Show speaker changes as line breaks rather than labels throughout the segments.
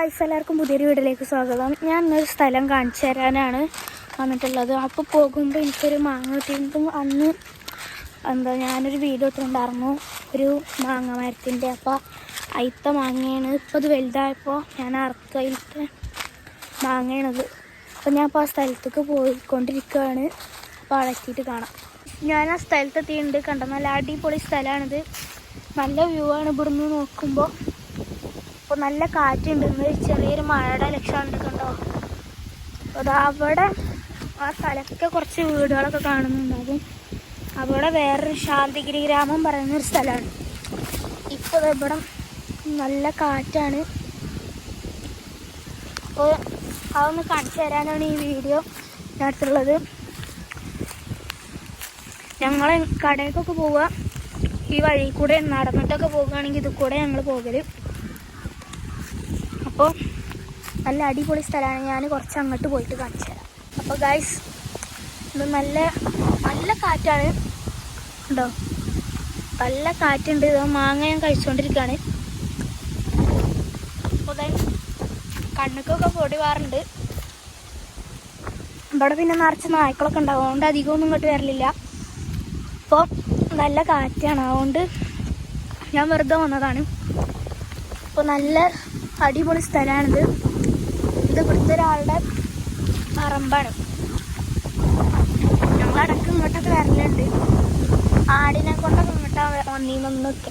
Guys എല്ലാവർക്കും പുതിയൊരു വീട്ടിലേക്ക് സ്വാഗതം. ഞാൻ ഇന്നൊരു സ്ഥലം കാണിച്ചു തരാനാണ് വന്നിട്ടുള്ളത്. അപ്പോൾ പോകുമ്പോൾ എനിക്കൊരു മാങ്ങ കിട്ടിയിട്ടും അന്ന് എന്താ ഞാനൊരു വീഡിയോ ഇട്ടുണ്ടായിരുന്നു ഒരു മാങ്ങ മരത്തിന്റെ അപ്പോൾ അയിത്ത മാങ്ങയാണ്. ഇപ്പോൾ അത് വലുതായപ്പോൾ ഞാൻ അറക്കയിലത്തെ മാങ്ങയാണത്. അപ്പോൾ ഞാൻ അപ്പോൾ ആ സ്ഥലത്തേക്ക് പോയിക്കൊണ്ടിരിക്കുകയാണ്. അപ്പോൾ അളക്കിയിട്ട് കാണാം. ഞാൻ ആ സ്ഥലത്തെത്തിയിട്ടുണ്ട്. കണ്ട നല്ല അടിപൊളി സ്ഥലമാണിത്. നല്ല വ്യൂ ആണ്. ഇവിടുന്ന് നോക്കുമ്പോൾ അപ്പോൾ നല്ല കാറ്റുണ്ട്. ചെറിയൊരു മഴയുടെ ലക്ഷണം കണ്ടോ അപ്പോൾ അവിടെ ആ സ്ഥലത്തൊക്കെ കുറച്ച് വീടുകളൊക്കെ കാണുന്നുണ്ടാകും അവിടെ വേറൊരു ശാന്തിഗിരി ഗ്രാമം പറയുന്ന ഒരു സ്ഥലമാണ്. ഇപ്പോൾ ഇവിടെ നല്ല കാറ്റാണ്. അപ്പോൾ അതൊന്ന് കാണിച്ചു തരാനാണ് ഈ വീഡിയോ ഞാൻ എടുത്തുള്ളത് ഞങ്ങൾ കടയിലേക്കൊക്കെ പോവുക ഈ വഴി കൂടെ നടന്നിട്ടൊക്കെ പോകുകയാണെങ്കിൽ ഇത് കൂടെ ഞങ്ങൾ പോകൽ. അപ്പോൾ നല്ല അടിപൊളി സ്ഥലമാണ്. ഞാൻ കുറച്ച് അങ്ങോട്ട് പോയിട്ട് കാണിച്ചു തരാം. അപ്പോൾ ഗൈസ് ഇത് നല്ല നല്ല കാറ്റാണ്. ഉണ്ടോ? നല്ല കാറ്റുണ്ട്. മാങ്ങ ഞാൻ കഴിച്ചുകൊണ്ടിരിക്കുകയാണ് അപ്പോൾ ഗൈസ് കണ്ണുക്കൊക്കെ പൊടി വാറുണ്ട്. ഇവിടെ പിന്നെ നിറച്ച് നായ്ക്കളൊക്കെ ഉണ്ടാവും അതുകൊണ്ട് അധികമൊന്നും ഇങ്ങോട്ട് വരലില്ല. അപ്പോൾ നല്ല കാറ്റാണ്. അതുകൊണ്ട് ഞാൻ വെറുതെ വന്നതാണ്. അപ്പോൾ നല്ല അടിപൊളി സ്ഥലമാണിത്. ഇത് ഇവിടുത്തെ ഒരാളുടെ പറമ്പാണ്. ഞങ്ങളടക്കം ഇങ്ങോട്ടൊക്കെ വരലുണ്ട്. ആടിനെ കൊണ്ടൊക്കെ ഇങ്ങോട്ടാ വന്നീന്നൊക്കെ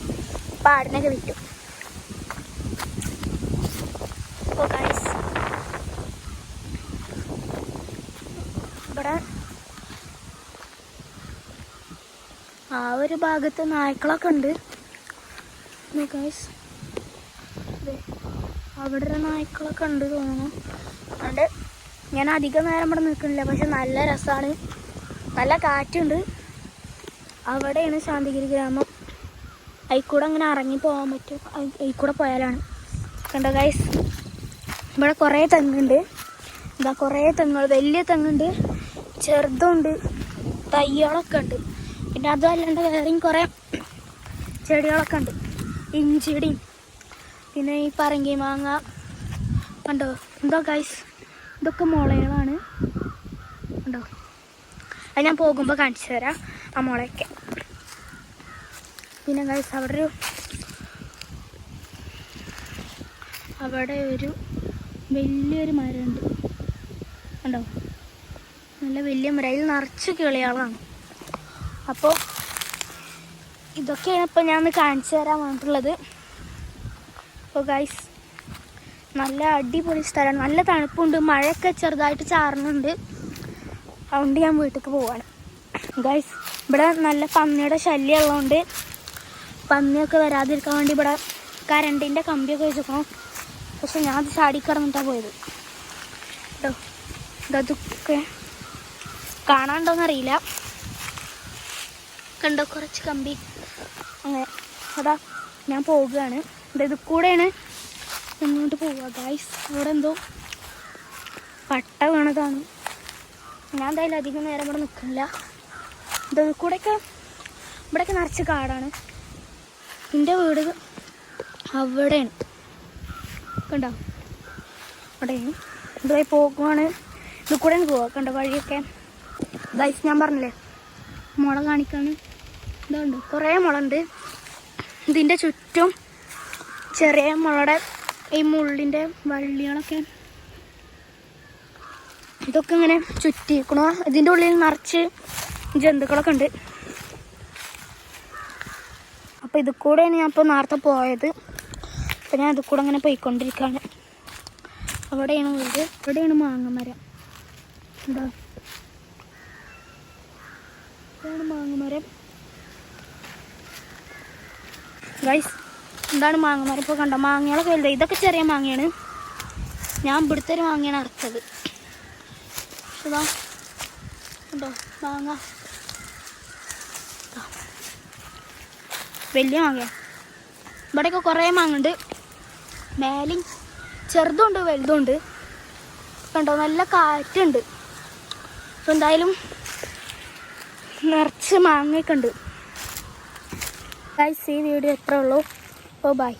അപ്പം ആടിനൊക്കെ വിറ്റു. ആ ഒരു ഭാഗത്ത് നായ്ക്കളൊക്കെ ഉണ്ട്. ഗൈസ് അവിടെ ഒരു നായ്ക്കളൊക്കെ ഉണ്ട് തോന്നുന്നു. അതുകൊണ്ട് ഞാൻ അധികം നേരം ഇവിടെ നിൽക്കുന്നില്ല. പക്ഷെ നല്ല രസമാണ്. നല്ല കാറ്റുണ്ട്. അവിടെയാണ് ശാന്തിഗിരി ഗ്രാമം. അതിൽക്കൂടെ അങ്ങനെ ഇറങ്ങി പോകാൻ പറ്റും. അതിൽക്കൂടെ പോയാലാണ്. കണ്ടോ ഗൈസ് ഇവിടെ കുറേ തെങ്ങുണ്ട്. എന്താ കുറേ തെങ്ങുകൾ. വലിയ തെങ്ങുണ്ട്. ചെറുതുണ്ട്. തയ്യകളൊക്കെ ഉണ്ട്. പിന്നെ അതല്ലാണ്ട് വേറെയും കുറേ ചെടികളൊക്കെ ഉണ്ട്. ഇഞ്ചിടിയും പിന്നെ ഈ പറങ്കി മാങ്ങ. കണ്ടോ? എന്തോ ഗൈസ് ഇതൊക്കെ മുളകളാണ്. കണ്ടോ? അത് ഞാൻ പോകുമ്പോൾ കാണിച്ചു തരാം. ആ മുളയൊക്കെ. പിന്നെ ഗൈസ് അവിടെ ഒരു അവിടെ ഒരു വലിയൊരു മരമുണ്ട്. കണ്ടോ? നല്ല വലിയ മരം. അതിൽ നിറച്ച് കിളികളാണ്. അപ്പോൾ ഇതൊക്കെയാണ് ഇപ്പോൾ ഞാൻ കാണിച്ചു തരാൻ വന്നിട്ടുള്ളത് അപ്പോൾ ഗൈസ് നല്ല അടിപൊളി സ്ഥലമാണ് നല്ല തണുപ്പുണ്ട്. മഴയൊക്കെ ചെറുതായിട്ട് ചാറുന്നുണ്ട്. അതുകൊണ്ട് ഞാൻ വീട്ടിലേക്ക് പോവാണ്. ഗൈസ് ഇവിടെ നല്ല പന്നിയുടെ ശല്യം ഉള്ളതുകൊണ്ട് പന്നിയൊക്കെ വരാതിരിക്കാൻ വേണ്ടി ഇവിടെ കരണ്ടിന്റെ കമ്പിയൊക്കെ വെച്ചിരിക്കണം പക്ഷെ ഞാൻ അത് ചാടിക്കടന്നിട്ടാണ് പോയത്. കേട്ടോ ഇതൊക്കെ കാണാണ്ടോന്നറിയില്ല കണ്ടോ കുറച്ച് കമ്പി. അങ്ങനെ അതാ ഞാൻ പോവുകയാണ്. ഇത് കൂടെയാണ്. മുന്നോട്ട് പോവുക ഗൈസ് അവിടെ എന്തോ പട്ട വേണതാണ് ഞാൻ എന്തായാലും അധികം നേരം ഇവിടെ നിൽക്കില്ല. ഇത് കൂടെയൊക്കെ ഇവിടെയൊക്കെ നിറച്ച് കാടാണ്. എന്റെ വീട് അവിടെയാണ്. കണ്ടോ? അവിടെയാണ്. ഇതുമായി പോകുവാണ്. ഇത് കൂടെ പോവുക കണ്ടോ? വഴിയൊക്കെ. ഗൈസ് ഞാൻ പറഞ്ഞില്ലേ? മുള കാണിക്കാണ്. ഇതുണ്ട്. കുറേ മുളണ്ട്. ഇതിന്റെ ചുറ്റും ചെറിയ മുളയുടെ ഈ മുള്ളിന്റെ വള്ളികളൊക്കെ. ഇതൊക്കെ ഇങ്ങനെ ചുറ്റിക്കണോ ഇതിന്റെ ഉള്ളിൽ നിറച്ച് ജന്തുക്കളൊക്കെ ഉണ്ട്. അപ്പോൾ ഇത് കൂടെയാണ് ഞാൻ ഇപ്പോൾ നേരത്തെ പോയത്. അപ്പോൾ ഞാൻ ഇത് കൂടെ അങ്ങനെ പോയിക്കൊണ്ടിരിക്കുകയാണ് അവിടെയാണ് വീട്. അവിടെയാണ് മാങ്ങമരം. മരം ഇതാണ് മാങ്ങമരം. ഗൈസ് എന്താണ് മാങ്ങമാർ ഇപ്പോൾ കണ്ടോ? മാങ്ങകളൊക്കെ വലുത് ഇതൊക്കെ ചെറിയ മാങ്ങയാണ്. ഞാൻ ഇവിടുത്തെ ഒരു മാങ്ങയാണ് അറുത്തത്. ഇതാ ഉണ്ടോ മാങ്ങ. വലിയ മാങ്ങ ഇവിടെയൊക്കെ കുറേ മാങ്ങ ഉണ്ട് മേലും ചെറുതുണ്ട് വലുതുണ്ട് കണ്ടോ? നല്ല കാറ്റുണ്ട്. അപ്പോൾ എന്തായാലും നിറച്ച് മാങ്ങയൊക്കെ ഉണ്ട്. ഗൈസ് ഈ വീഡിയോ എത്ര ഉള്ളൂ. അപ്പോൾ ബൈ